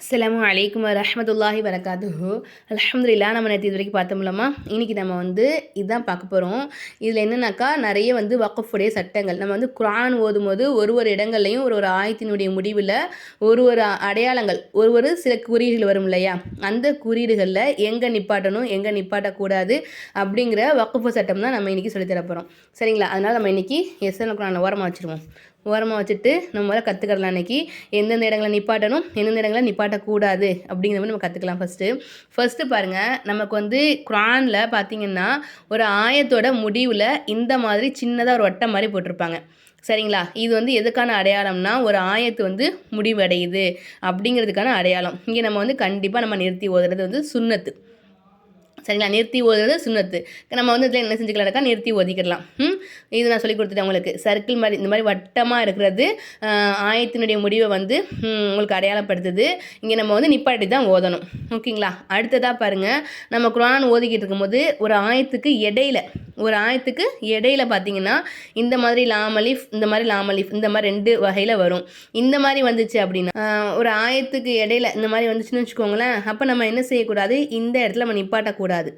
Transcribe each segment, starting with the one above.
அஸ்லாம் அலைக்கும் வரஹ்மத்துல்லாஹி வரகாத்துஹு. அலமதுல்லா நம்ம நேற்று இது வரைக்கும் பார்த்தோம்லம்மா இன்றைக்கி நம்ம வந்து இதுதான் பார்க்க போகிறோம் இதில் என்னென்னாக்கா நிறைய வந்து வக்கஃபுடைய சட்டங்கள். நம்ம வந்து குரான் ஓதும் போது ஒரு ஒரு இடங்கள்லையும் ஒரு ஒரு ஆயத்தினுடைய முடிவில் ஒரு ஒரு அடையாளங்கள் ஒரு ஒரு சில குறியீடுகள் வரும் இல்லையா? அந்த குறியீடுகளில் எங்கே நிப்பாட்டணும் எங்கே நிப்பாட்டக்கூடாது அப்படிங்கிற வக்கஃபு சட்டம் தான் நம்ம இன்றைக்கி சொல்லித்தர போகிறோம் சரிங்களா? அதனால் நம்ம இன்றைக்கி எஸ்எல் குரானை ஓரமாக வச்சுருவோம். ஓரமாக வச்சுட்டு நம்ம முதல்ல கற்றுக்கலாம் அன்றைக்கி எந்தெந்த இடங்களை நிப்பாட்டணும் எந்தெந்த இடங்களை நிப்பாட்டக்கூடாது அப்படிங்கிற மாதிரி நம்ம கற்றுக்கலாம் ஃபஸ்ட்டு ஃபஸ்ட்டு பாருங்கள் நமக்கு வந்து குரானில் பார்த்தீங்கன்னா ஒரு ஆயத்தோட முடிவில் இந்த மாதிரி சின்னதாக ஒரு வட்டம் மாதிரி போட்டிருப்பாங்க. சரிங்களா? இது வந்து எதுக்கான அடையாளம்னா ஒரு ஆயத்து வந்து முடிவடையுது அப்படிங்கிறதுக்கான அடையாளம். இங்கே நம்ம வந்து கண்டிப்பாக நம்ம நிறுத்தி ஓதுறது வந்து சுண்ணத்து. சரிங்களா? நிறுத்தி ஓதுறது சுண்ணத்து. நம்ம வந்து இதில் என்ன செஞ்சுக்கலாம்க்கா நிறுத்தி ஓதிக்கிடலாம். இது நான் சொல்லி கொடுத்துட்டேன் உங்களுக்கு. சர்க்கிள் மாதிரி இந்த மாதிரி வட்டமாக இருக்கிறது ஆயத்தினுடைய முடிவை வந்து உங்களுக்கு அடையாளப்படுத்துது. இங்கே நம்ம வந்து நிப்பாட்டி தான் ஓதணும். ஓகேங்களா? அடுத்ததாக பாருங்கள் நம்ம குரான் ஓதிக்கிட்டு இருக்கும்போது ஒரு ஆயத்துக்கு இடையில ஒரு ஆயத்துக்கு இடையில பார்த்தீங்கன்னா இந்த மாதிரி லாமலிஃப் இந்த மாதிரி லாமலிஃப் இந்த மாதிரி ரெண்டு வகையில் வரும். இந்த மாதிரி வந்துச்சு அப்படின்னா ஒரு ஆயத்துக்கு இடையில இந்த மாதிரி வந்துச்சுன்னு வச்சுக்கோங்களேன் அப்போ நம்ம என்ன செய்யக்கூடாது? இந்த இடத்துல நம்ம நிப்பாட்டக்கூடாது.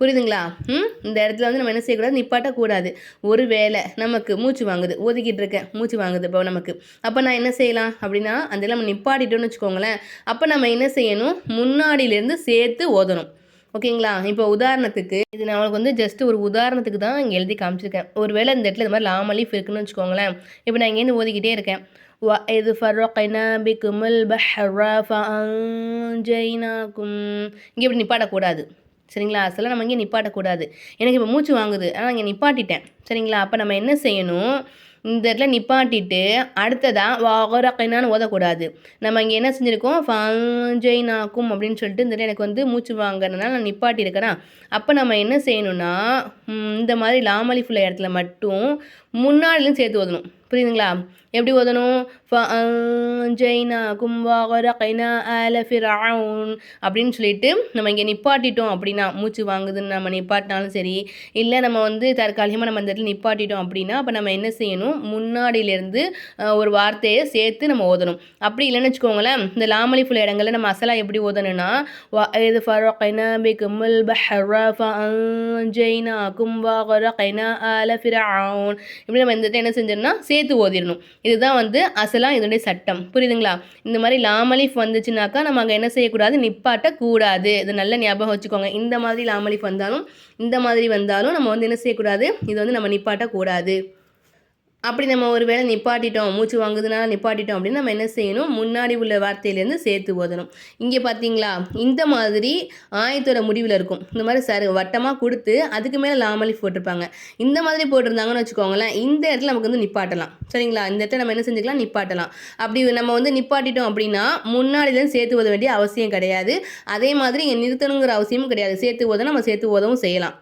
புரியுதுங்களா? ம்? இந்த இடத்துல வந்து நம்ம என்ன செய்யக்கூடாது? நிப்பாட்டக்கூடாது. ஒரு வேளை நமக்கு மூச்சு வாங்குது. ஒதுக்கிட்டு இருக்கேன். மூச்சு வாங்குது இப்போ நமக்கு. அப்போ நான் என்ன செய்யலாம் அப்படின்னா அந்த நம்ம நிப்பாட்டிட்டோம்னு வச்சுக்கோங்களேன் அப்போ நம்ம என்ன செய்யணும்? முன்னாடியிலேருந்து சேர்த்து ஓதணும். ஓகேங்களா இப்போ உதாரணத்துக்கு இது நான் உங்களுக்கு வந்து ஜஸ்ட் ஒரு உதாரணத்துக்கு தான் இங்கே எழுதி காமிச்சிருக்கேன் ஒருவேளை இந்த இடத்துல இந்த மாதிரி லாமலிஃப் இருக்குன்னு வச்சுக்கோங்களேன் இப்போ நான் இங்கேருந்து ஓதிக்கிட்டே இருக்கேன் وإذ فرقنا بكم البحر فأنجيناكم இங்கே இப்படி நிப்பாட்டக்கூடாது சரிங்களா அசலாக நம்ம இங்கே நிப்பாட்டக்கூடாது எனக்கு இப்போ மூச்சு வாங்குது ஆனால் இங்கே நிப்பாட்டிட்டேன் சரிங்களா அப்போ நம்ம என்ன செய்யணும் இந்த இடத்துல நிப்பாட்டிட்டு அடுத்ததாக வாகரக்கைனான்னு ஓதக்கூடாது. நம்ம இங்கே என்ன செஞ்சுருக்கோம்? ஃபஞ்சைனாக்கும் அப்படின்னு சொல்லிட்டு இந்த எனக்கு வந்து மூச்சு வாங்குறதுனால நான் நிப்பாட்டியிருக்கேனா அப்போ நம்ம என்ன செய்யணும்னா இந்த மாதிரி லாமலி ஃபுல்ல இடத்துல மட்டும் முன்னாடிலும் சேர்த்து ஓதணும். புரியுதுங்களா? எப்படி ஓதணும்? ஹோரா கைனா ஆல ஃபிரவுன் அப்படின்னு சொல்லிட்டு நம்ம இங்கே நிப்பாட்டிட்டோம் அப்படின்னா மூச்சு வாங்குதுன்னு நம்ம நிப்பாட்டினாலும் சரி இல்லை நம்ம வந்து தற்காலிகமாக நம்ம அந்த இடத்துல நிப்பாட்டிட்டோம் அப்படின்னா அப்போ நம்ம என்ன செய்யணும்? முன்னாடியிலேருந்து ஒரு வார்த்தையை சேர்த்து நம்ம ஓதணும். அப்படி இல்லைன்னு வச்சுக்கோங்களேன் இந்த லாமலிஃபுல் இடங்களில் நம்ம அசலா எப்படி ஓதணும்னா இது ஃபரகைனா பிகுமுல் ஜெய்னா கும்பா கைனா ஆல ஃபிரவுன் இப்படி நம்ம இந்த இடத்துல என்ன செஞ்சிடணும்னா சேர்த்து ஓதிடணும். இதுதான் வந்து அசலாக இதனுடைய சட்டம். புரியுதுங்களா? இந்த மாதிரி லாமலிஃப் வந்துச்சுனாக்கா நம்ம அங்கே என்ன செய்யக்கூடாது? நிப்பாட்டக்கூடாது இது நல்ல ஞாபகம் வச்சுக்கோங்க. இந்த மாதிரி லாமலிஃப் வந்தாலும் இந்த மாதிரி வந்தாலும் நம்ம வந்து என்ன செய்யக்கூடாது? இது வந்து நம்ம நிப்பாட்டக்கூடாது. அப்படி நம்ம ஒரு வேளை நிப்பாட்டிட்டோம் மூச்சு வாங்குதுனால நிப்பாட்டிட்டோம் அப்படின்னு நம்ம என்ன செய்யணும்? முன்னாடி உள்ள வார்த்தையிலேருந்து சேர்த்து ஓதணும். இங்கே பார்த்தீங்களா இந்த மாதிரி ஆயத்தோட முடிவில் இருக்கும். இந்த மாதிரி சரு வட்டமாக கொடுத்து அதுக்கு மேலே லாமலி போட்டிருப்பாங்க. இந்த மாதிரி போட்டிருந்தாங்கன்னு வச்சுக்கோங்களேன் இந்த இடத்துல நமக்கு வந்து நிப்பாட்டலாம். சரிங்களா? இந்த இடத்துல நம்ம என்ன செஞ்சுக்கலாம்? நிப்பாட்டலாம். அப்படி நம்ம வந்து நிப்பாட்டிட்டோம் அப்படின்னா முன்னாடிலேருந்து சேர்த்து ஓத வேண்டிய அவசியம் கிடையாது. அதே மாதிரி இங்கே நிறுத்தணுங்கிற அவசியமும் கிடையாது. சேர்த்து ஓத நம்ம சேர்த்து ஓதவும் செய்யலாம்.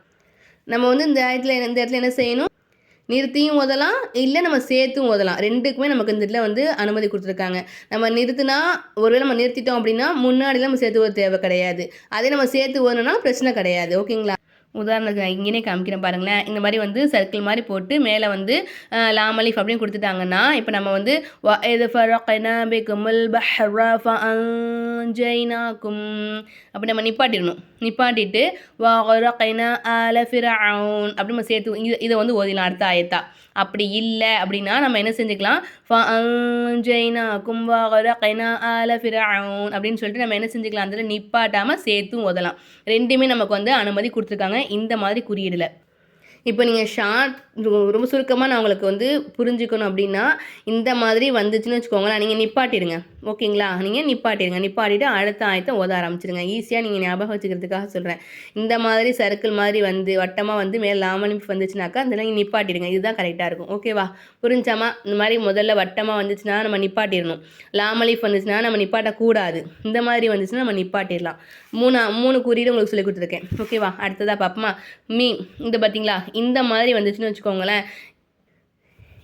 நம்ம வந்து இந்த இடத்துல இந்த இடத்துல என்ன செய்யணும்? நிறுத்தியும் ஓதலாம் இல்லை நம்ம சேர்த்தும் ஓதலாம். ரெண்டுக்குமே நமக்கு இந்த இதில் வந்து அனுமதி கொடுத்துருக்காங்க. நம்ம நிறுத்தினா ஒருவேளை நம்ம நிறுத்திட்டோம் அப்படின்னா முன்னாடிலாம் நம்ம சேர்த்து ஓத தேவை கிடையாது. அதே நம்ம சேர்த்து ஓதணும்னா பிரச்சனை கிடையாது. ஓகேங்களா? உதாரணத்துக்கு நான் இங்கேனே காமிக்கிறேன் பாருங்களேன். இந்த மாதிரி வந்து சர்க்கிள் மாதிரி போட்டு மேலே வந்து அஹ், லாமலிஃப் அப்படின்னு கொடுத்துட்டாங்கன்னா இப்போ நம்ம வந்து இது ஃபரகைனா பிகுமுல் பஹ்ர அப்படி நம்ம நிப்பாட்டிடணும். நிப்பாட்டிட்டு கைனா ஆல ஃபிரவுன் அப்படி நம்ம சேர்த்து இது இதை வந்து ஓதிலாம் அடுத்த ஆயத்தா. அப்படி இல்லை அப்படின்னா நம்ம என்ன செஞ்சுக்கலாம்? ஜெய்னா கும்பா கைனா ஆல ஃபிரவுன் அப்படின்னு சொல்லிட்டு நம்ம என்ன செஞ்சுக்கலாம்? அதில் நிப்பாட்டாமல் சேர்த்தும் ஓதலாம். ரெண்டுமே நமக்கு வந்து அனுமதி கொடுத்துருக்காங்க. இந்த மாதிரி குறியீடில். இப்போ நீங்கள் ஷார்ட் ரொம்ப சுருக்கமாக நான் உங்களுக்கு வந்து புரிஞ்சுக்கணும் அப்படின்னா இந்த மாதிரி வந்துச்சுன்னு வச்சுக்கோங்களேன். நீங்கள் நிப்பாட்டிடுங்க. ஓகேங்களா? நீங்கள் நிப்பாட்டிடுங்க நிப்பாட்டிட்டு அடுத்த ஆயத்தை ஓத ஆரம்பிச்சிடுங்க ஈஸியாக நீங்கள் ஞாபகம் வச்சுக்கிறதுக்காக சொல்கிறேன் இந்த மாதிரி சர்க்கிள் மாதிரி வந்து வட்டமாக வந்து மேலே லாமலிஃப் வந்துச்சுனாக்கா அந்த நீங்கள் நிப்பாட்டிடுங்க. இதுதான் கரெக்டாக இருக்கும். ஓகேவா புரிஞ்சாமா? இந்த மாதிரி முதல்ல வட்டமாக வந்துச்சுன்னா நம்ம நிப்பாட்டிடணும். லாமலிஃப் வந்துச்சுன்னா நம்ம நிப்பாட்டக்கூடாது. இந்த மாதிரி வந்துச்சுன்னா நம்ம நிப்பாட்டிடலாம். மூணு மூணு குறியீடு உங்களுக்கு சொல்லி கொடுத்துருக்கேன். ஓகேவா அடுத்ததாக பார்ப்போமா மீ இந்த பார்த்தீங்களா இந்த மாதிரி வந்துச்சுன்னு வச்சுக்கோங்களேன்.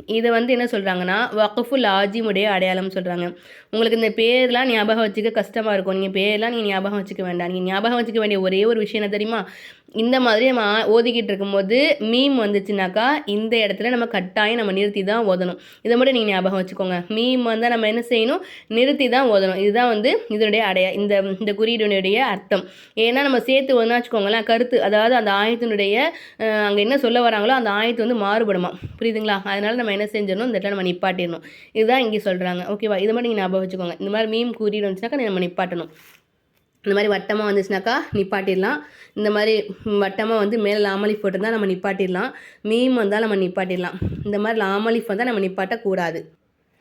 இதை வந்து என்ன சொல்கிறாங்கன்னா வக்கஃபு லாஜிமுடைய அடையாளம் சொல்கிறாங்க உங்களுக்கு இந்த பேர்லாம் ஞாபகம் வச்சுக்க கஷ்டமாக இருக்கும். நீங்கள் பேர்லாம் நீங்கள் ஞாபகம் வச்சுக்க வேண்டாம். நீங்கள் ஞாபகம் வச்சுக்க வேண்டிய ஒரே ஒரு விஷயம் என்ன தெரியுமா? இந்த மாதிரி நம்ம ஓதிக்கிட்டு இருக்கும்போது மீம் வந்துச்சுனாக்கா இந்த இடத்துல நம்ம கட்டாயம் நம்ம நிறுத்தி தான் ஓதணும். இதை மட்டும் நீங்கள் ஞாபகம் வச்சுக்கோங்க. மீம் வந்தால் நம்ம என்ன செய்யணும்? நிறுத்தி தான் ஓதணும். இதுதான் வந்து இதனுடைய அடைய இந்த இந்த குறியீடுனுடைய அர்த்தம். ஏன்னா நம்ம சேர்த்து ஒன்றா வச்சுக்கோங்களேன் கருத்து அதாவது அந்த ஆயத்தினுடைய அங்கே என்ன சொல்ல வராங்களோ அந்த ஆயத்து வந்து மாறுபடுமா? புரியுதுங்களா? அதனால நம்ம என்ன செஞ்சிடணும்? இந்த இடத்துல நம்ம நிப்பாட்டிடணும். இதுதான் இங்கே சொல்கிறாங்க ஓகேவா இதை மட்டும் நீங்கள் ஞாபகம் வச்சுக்கோங்க. இந்த மாதிரி மீம் குறியீடு வந்துச்சுனாக்கா நம்ம நிப்பாட்டணும். இந்த மாதிரி வட்டமாக வந்துச்சுனாக்கா நிப்பாட்டிடலாம். இந்த மாதிரி வட்டமாக வந்து மேலே லாமலிஃப் போட்டிருந்தால் நம்ம நிப்பாட்டிடலாம். மீம் வந்தால் நம்ம நிப்பாட்டிடலாம். இந்த மாதிரி லாமலிஃப் வந்தால் நம்ம நிப்பாட்டக்கூடாது.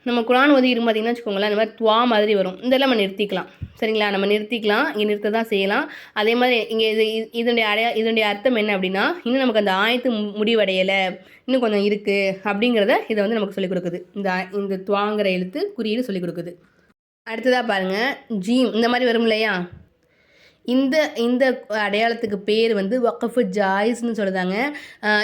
நம்ம குரான் ஒதுக்கிட்டு பார்த்தீங்கன்னா வச்சுக்கோங்களேன் இந்த மாதிரி துவா மாதிரி வரும். இதெல்லாம் நம்ம நிறுத்திக்கலாம். சரிங்களா? நம்ம நிறுத்திக்கலாம். இங்கே நிறுத்த தான் செய்யலாம். அதே மாதிரி இங்கே இது இது- இதனுடைய அடையா இதனுடைய அர்த்தம் என்ன அப்படின்னா இன்னும் நமக்கு அந்த ஆயத்து மு- முடிவடையலை. இன்னும் கொஞ்சம் இருக்குது அப்படிங்கிறத இதை வந்து நமக்கு சொல்லிக் கொடுக்குது. இந்த இந்த துவாங்கிற எழுத்து குறியீடு சொல்லிக் கொடுக்குது. அடுத்ததாக பாருங்கள் ஜீம். இந்த மாதிரி வரும் இல்லையா இந்த இந்த அடையாளத்துக்கு பேர் வந்து வக்கஃபு ஜாயிஸ்னு சொல்லுதாங்க.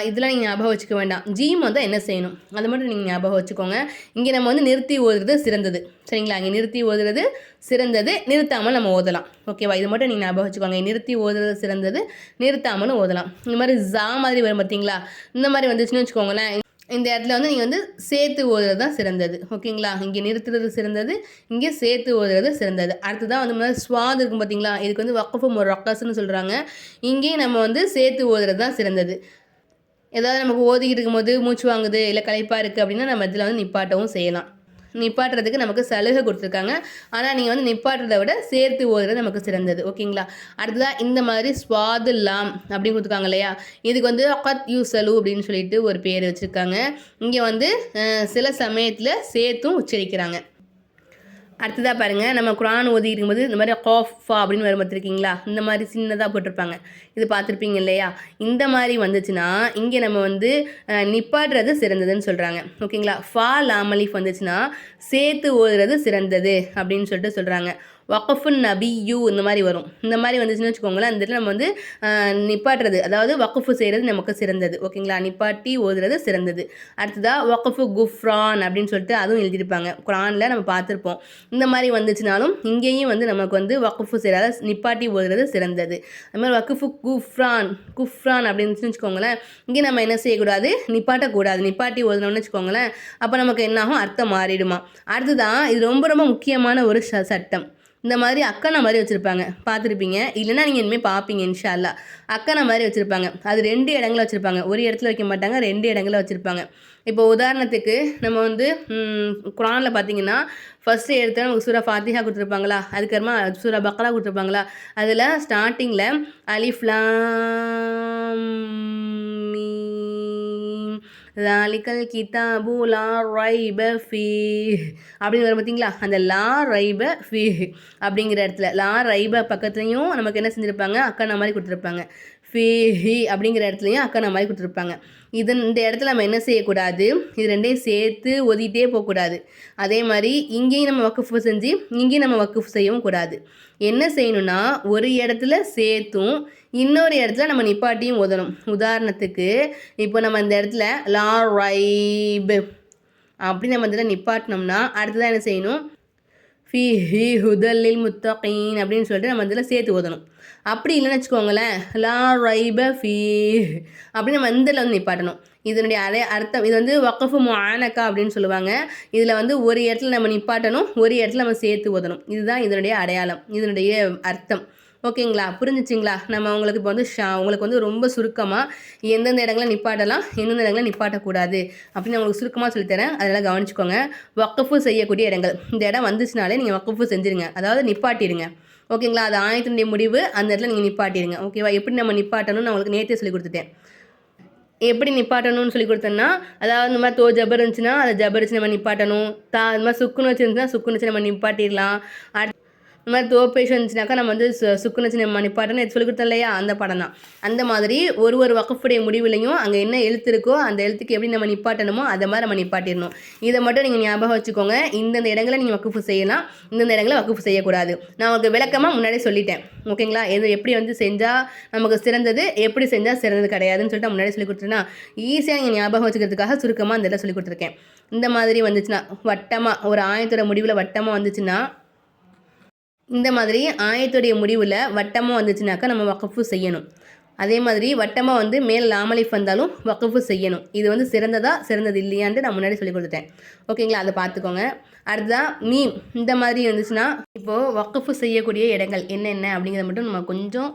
இதெல்லாம் நீங்கள் ஞாபகம் வச்சுக்க வேண்டாம். ஜீம் வந்து என்ன செய்யணும்? அதை மட்டும் நீங்கள் ஞாபகம் வச்சுக்கோங்க. இங்கே நம்ம வந்து நிறுத்தி ஓதுறது சிறந்தது. சரிங்களா? இங்கே நிறுத்தி ஓதுறது சிறந்தது. நிறுத்தாமல் நம்ம ஓதலாம். ஓகேவா? இது மட்டும் நீங்கள் ஞாபகம் வச்சுக்கோங்க. நிறுத்தி ஓதுறது சிறந்தது. நிறுத்தாமலும் ஓதலாம். இந்த மாதிரி ஜா மாதிரி வரும் பார்த்தீங்களா இந்த மாதிரி வந்துச்சுன்னு வச்சுக்கோங்களேன். இந்த இடத்துல வந்து நீங்கள் வந்து சேர்த்து ஓதுறது தான் சிறந்தது. ஓகேங்களா? இங்கே நிறுத்துறது சிறந்தது இங்கே சேர்த்து ஓதுறது சிறந்தது. அடுத்ததான் வந்து முன்னாடி ஸ்வாத் இருக்கும் பார்த்தீங்களா இதுக்கு வந்து வக்கஃபு ஒரு ரக்கஸ்ன்னு சொல்கிறாங்க இங்கேயும் நம்ம வந்து சேர்த்து ஓதுறது தான் சிறந்தது. ஏதாவது நமக்கு ஓதிக்கிட்டு இருக்கும்போது மூச்சு வாங்குது இல்லை களைப்பாக இருக்குது அப்படின்னா நம்ம இதில் வந்து நிப்பாட்டவும் செய்யலாம். நிப்பாட்டுறதுக்கு நமக்கு சலுகை கொடுத்துருக்காங்க. ஆனால் நீங்கள் வந்து நிப்பாட்டுறதை விட சேர்த்து ஓதுறது நமக்கு சிறந்தது. ஓகேங்களா? அடுத்ததாக இந்த மாதிரி ஸ்வாது லாம் அப்படின்னு கொடுத்துருக்காங்க இல்லையா? இதுக்கு வந்து அக்கத் யூசலு அப்படின்னு சொல்லிட்டு ஒரு பேர் வச்சுருக்காங்க. இங்கே வந்து சில சமயத்தில் சேர்த்தும் உச்சரிக்கிறாங்க. அடுத்ததாக பாருங்கள் நம்ம குரான் ஓதி இருக்கும்போது இந்த மாதிரி காஃபா அப்படின்னு வரும் பார்த்துருக்கீங்களா? இந்த மாதிரி சின்னதாக போட்டிருப்பாங்க. இது பார்த்துருப்பீங்க இல்லையா? இந்த மாதிரி வந்துச்சுன்னா இங்கே நம்ம வந்து நிப்பாடுறது சிறந்ததுன்னு சொல்கிறாங்க ஓகேங்களா? ஃபா லாமலிஃப் வந்துச்சுன்னா சேர்த்து ஓதுறது சிறந்தது அப்படின்னு சொல்லிட்டு சொல்கிறாங்க வக்கஃபு நபியு இந்த மாதிரி வரும். இந்த மாதிரி வந்துச்சுன்னு வச்சுக்கோங்களேன் அந்த இடத்துல நம்ம வந்து நிப்பாட்டுறது. அதாவது வக்கஃபு செய்கிறது நமக்கு சிறந்தது. ஓகேங்களா? நிப்பாட்டி ஓதுறது சிறந்தது. அடுத்ததாக வக்கஃபு குஃப்ரான் அப்படின்னு சொல்லிட்டு அதுவும் எழுதியிருப்பாங்க. குரானில் நம்ம பார்த்துருப்போம். இந்த மாதிரி வந்துச்சுனாலும் இங்கேயும் வந்து நமக்கு வந்து வக்கஃபு செய்கிறத நிப்பாட்டி ஓதுறது சிறந்தது. அது மாதிரி வக்கஃபு குஃப்ரான் குஃப்ரான் அப்படின்னு வச்சுக்கோங்களேன் இங்கே நம்ம என்ன செய்யக்கூடாது? நிப்பாட்டக்கூடாது. நிப்பாட்டி ஓதுனோம்னு வச்சுக்கோங்களேன் அப்போ நமக்கு என்னாகும்? அர்த்தம் மாறிடுமா? அடுத்ததான் இது ரொம்ப ரொம்ப முக்கியமான ஒரு ச- சட்டம். இந்த மாதிரி அக்கனை மாதிரி வச்சுருப்பாங்க. பார்த்துருப்பீங்க. இல்லைன்னா நீங்கள் இனிமேல் பார்ப்பீங்க இன்ஷா அல்லா அக்கனை மாதிரி வச்சுருப்பாங்க. அது ரெண்டு இடங்கள வச்சுருப்பாங்க. ஒரு இடத்துல வைக்க மாட்டாங்க ரெண்டு இடங்கள வச்சுருப்பாங்க. இப்போ உதாரணத்துக்கு நம்ம வந்து குரானில் பார்த்தீங்கன்னா ஃபஸ்ட்டு எடுத்து நமக்கு சூரா ஃபாத்திஹா கொடுத்துருப்பாங்களா? அதுக்கப்புறமா சூரா பக்ரா கொடுத்துருப்பாங்களா? அதில் ஸ்டார்டிங்கில் அலிஃப்லாம் லாலிக்கல் கிதாபு லா ரைப ஃபீ அப்படின்னு வரும் பார்த்தீங்களா அந்த லா ரைப ஃபீ அப்படிங்கிற இடத்துல லா ரைப பக்கத்துலையும் நமக்கு என்ன செஞ்சுருப்பாங்க? அக்கா மாதிரி கொடுத்துருப்பாங்க. பேஹி அப்படிங்கிற இடத்துலையும் அக்கா மாதிரி கொடுத்துருப்பாங்க. இது இந்த இடத்துல நம்ம என்ன செய்யக்கூடாது? இது ரெண்டையும் சேர்த்து ஒதிக்கிட்டே போகக்கூடாது. அதே மாதிரி இங்கேயும் நம்ம வக்குஃபு செஞ்சு இங்கேயும் நம்ம வக்குஃபு செய்யவும் கூடாது. என்ன செய்யணும்னா ஒரு இடத்துல சேர்த்தும் இன்னொரு இடத்துல நம்ம நிப்பாட்டியும் ஓதணும் உதாரணத்துக்கு இப்போ நம்ம இந்த இடத்துல லா ரைப் அப்படி நம்ம இதில் நிப்பாட்டினோம்னா அடுத்ததான் என்ன செய்யணும்? ஃபி ஹி ஹுதல்லில் முத்தகீன் அப்படின்னு சொல்லிட்டு நம்ம இதில் சேர்த்து ஓதணும். அப்படி இல்லைன்னு வச்சுக்கோங்களேன். லா ரைப ஃபீ. அப்படின்னு நம்ம இந்த வந்து நிப்பாட்டணும். இதனுடைய அரை அர்த்தம் இது வந்து வக்கஃபு முஆனக்கா அப்படின்னு சொல்லுவாங்க. இதில் வந்து ஒரு இடத்துல நம்ம நிப்பாட்டணும் ஒரு இடத்துல நம்ம சேர்த்து ஓதணும். இதுதான் இதனுடைய அடையாளம் இதனுடைய அர்த்தம். ஓகேங்களா? புரிஞ்சுச்சிங்களா? நம்ம உங்களுக்கு இப்போ வந்து ஷா உங்களுக்கு வந்து ரொம்ப சுருக்கமாக எந்தெந்த இடங்களில் நிப்பாட்டலாம் எந்தெந்த இடங்களில் நிப்பாட்டக்கூடாது அப்படின்னு உங்களுக்கு சுருக்கமாக சொல்லித்தரேன் அதெல்லாம் கவனிச்சுக்கோங்க. வக்கஃபு செய்யக்கூடிய இடங்கள். இந்த இடம் வந்துச்சுனாலே நீங்கள் வக்கஃபு செஞ்சுருங்க. அதாவது நிப்பாட்டிடுங்க. ஓகேங்களா? அது ஆயத்தினுடைய முடிவு. அந்த இடத்துல நீங்கள் நிப்பாட்டிடுங்க. ஓகேவா? எப்படி நம்ம நிப்பாட்டணும்னு நான் உங்களுக்கு நேற்றே சொல்லி கொடுத்துட்டேன். எப்படி நிப்பாட்டணும்னு சொல்லி கொடுத்தோன்னா அதாவது இந்த மாதிரி தோ ஜபர் இருந்துச்சுன்னா அதை ஜபர் வச்சு நம்ம நிப்பாட்டணும். தா இந்த மாதிரி சுக்குன்னு வச்சுருந்துச்சுன்னா சுக்குன்னு வச்சு நம்ம நிப்பாட்டிடலாம். அடுத்து இந்த மாதிரி தோப்பேஷ் இருந்துச்சுனாக்கா நம்ம வந்து சு சுக்குன்னு சின்ன நிப்பாட்டணும். சொல்லி கொடுத்தோம் இல்லையா? அந்த படம் தான். அந்த மாதிரி ஒரு ஒரு வகுப்புடைய முடிவுலையும் அங்கே என்ன எழுத்து இருக்கோ அந்த எழுத்துக்கு எப்படி நம்ம நிப்பாட்டணுமோ அதை மாதிரி நம்ம நிப்பாட்டிடணும். இதை மட்டும் நீங்கள் ஞாபகம் வச்சுக்கோங்க. இந்தந்த இடங்களை நீங்கள் வகுப்பு செய்யலாம். இந்தந்த இடங்களை வகுப்பு செய்யக்கூடாது. நான் உங்களுக்கு விளக்கமாக முன்னாடியே சொல்லிட்டேன். ஓகேங்களா? எது எப்படி வந்து செஞ்சால் நமக்கு சிறந்தது எப்படி செஞ்சால் சிறந்தது கிடையாதுன்னு சொல்லிட்டு முன்னாடி சொல்லி கொடுத்துருன்னா ஈஸியாக நீங்கள் ஞாபகம் வச்சுக்கிறதுக்காக சுருக்கமாக அந்த இடத்துல சொல்லி கொடுத்துருக்கேன். இந்த மாதிரி வந்துச்சுன்னா வட்டமாக ஒரு ஆயத்தோட முடிவில் வட்டமாக வந்துச்சுன்னா இந்த மாதிரி ஆயத்துடைய முடிவில் வட்டமாக வந்துச்சுனாக்கா நம்ம வக்கஃபு செய்யணும். அதே மாதிரி வட்டமாக வந்து மேல் லாமலிஃப் வந்தாலும் வக்கஃபு செய்யணும். இது வந்து சிறந்ததா சிறந்தது இல்லையான்ட்டு நான் முன்னாடி சொல்லி கொடுத்துட்டேன். ஓகேங்களா? அதை பார்த்துக்கோங்க. அடுத்ததான் மீம் இந்த மாதிரி இருந்துச்சுன்னா இப்போது வக்கஃபு செய்யக்கூடிய இடங்கள் என்னென்ன அப்படிங்கிறத மட்டும் நம்ம கொஞ்சம்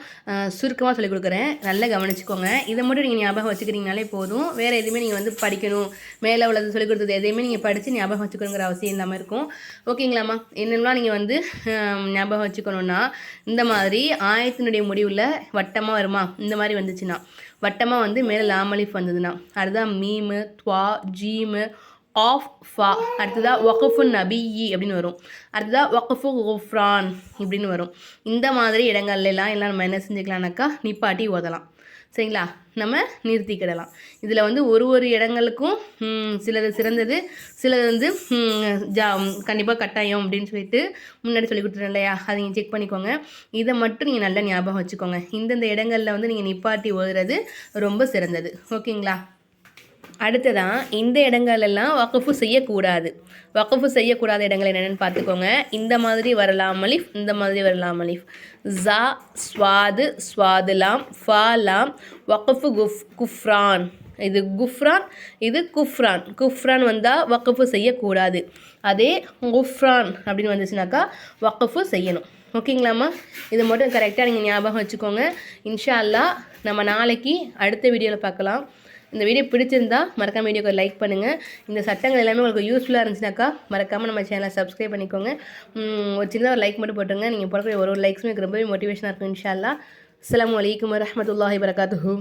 சுருக்கமாக சொல்லிக் கொடுக்குறேன். நல்லா கவனிச்சுக்கோங்க. இதை மட்டும் நீங்கள் ஞாபகம் வச்சுக்கிறீங்கனாலே போதும். வேறு எதுவுமே நீங்கள் வந்து படிக்கணும். மேலே உள்ளது சொல்லிக் கொடுத்தது எதையுமே நீங்கள் படித்து ஞாபகம் வச்சுக்கணுங்கிற அவசியம் இல்லாமல் இருக்கும். ஓகேங்களாம்மா? என்னென்னலாம் நீங்கள் வந்து ஞாபகம் வச்சுக்கணுன்னா இந்த மாதிரி ஆயத்தினுடைய முடிவில் வட்டமாக வருமா? இந்த மாதிரி வந்துச்சுன்னா. வட்டமாக வந்து மேலே லாமலிஃப் வந்ததுன்னா. அதுதான் மீமு துவா ஜீமு ஆஃப் ஃபா. அடுத்ததாக வக்கஃபு நபியி அப்படின்னு வரும். அடுத்ததாக வக்கஃபு குஃப்ரான் இப்படின்னு வரும். இந்த மாதிரி இடங்கள்லாம் எல்லாம் நம்ம என்ன செஞ்சுக்கலாம்னாக்கா நிப்பாட்டி ஓதலாம். சரிங்களா? நம்ம நிறுத்திக்கிடலாம். இதில் வந்து ஒரு ஒரு இடங்களுக்கும் சிலது சிறந்தது சிலது வந்து ஜா கண்டிப்பாக கட்டாயம் அப்படின்னு சொல்லிட்டு முன்னாடி சொல்லி கொடுத்துருந்தேன் இல்லையா? அதை நீங்கள் செக் பண்ணிக்கோங்க. இதை மட்டும் நீங்கள் நல்லா ஞாபகம் வச்சுக்கோங்க. இந்தந்த இடங்களில் வந்து நீங்கள் நிப்பாட்டி ஓதுறது ரொம்ப சிறந்தது. ஓகேங்களா? அடுத்ததான் இந்த இடங்களெல்லாம் வக்கஃபு செய்யக்கூடாது. வக்கஃபு செய்யக்கூடாத இடங்கள் என்னென்னு பார்த்துக்கோங்க. இந்த மாதிரி வரலாம் மலிஃப் இந்த மாதிரி வரலாம் மலிஃப் ஜா ஸ்வாது ஸ்வாதுலாம் ஃபாலாம் வக்கஃபு குஃப் குஃப்ரான். இது குஃப்ரான் இது குஃப்ரான். குஃப்ரான் வந்தால் வக்கஃபு செய்யக்கூடாது. அதே குஃப்ரான் அப்படின்னு வந்துச்சுனாக்கா வக்கஃபு செய்யணும். ஓகேங்களாம்மா? இது மட்டும் கரெக்டாக நீங்கள் ஞாபகம் வச்சுக்கோங்க. இன்ஷா அல்லாஹ் நம்ம நாளைக்கு அடுத்த வீடியோவில் பார்க்கலாம். இந்த வீடியோ பிடிச்சிருந்தா மறக்காம வீடியோக்கு லைக் பண்ணுங்கள் இந்த சட்டங்கள் எல்லாமே உங்களுக்கு யூஸ்ஃபுல்லாக இருந்துச்சுனாக்கா மறக்காமல் நம்ம சேனலை சப்ஸ்கிரைப் பண்ணிக்கோங்க. ஒரு சின்னதாக ஒரு லைக் மட்டும் போட்டுருங்க. நீங்கள் போடக்கூடிய ஒரு ஒரு லைக்ஸும் எனக்கு ரொம்பவே மோட்டிவேஷனாக இருக்கும் இன்ஷா அல்லாஹ் அஸ்ஸலாமு அலைக்கும் வரஹ்மத்துல்லாஹி வரகாத்துஹு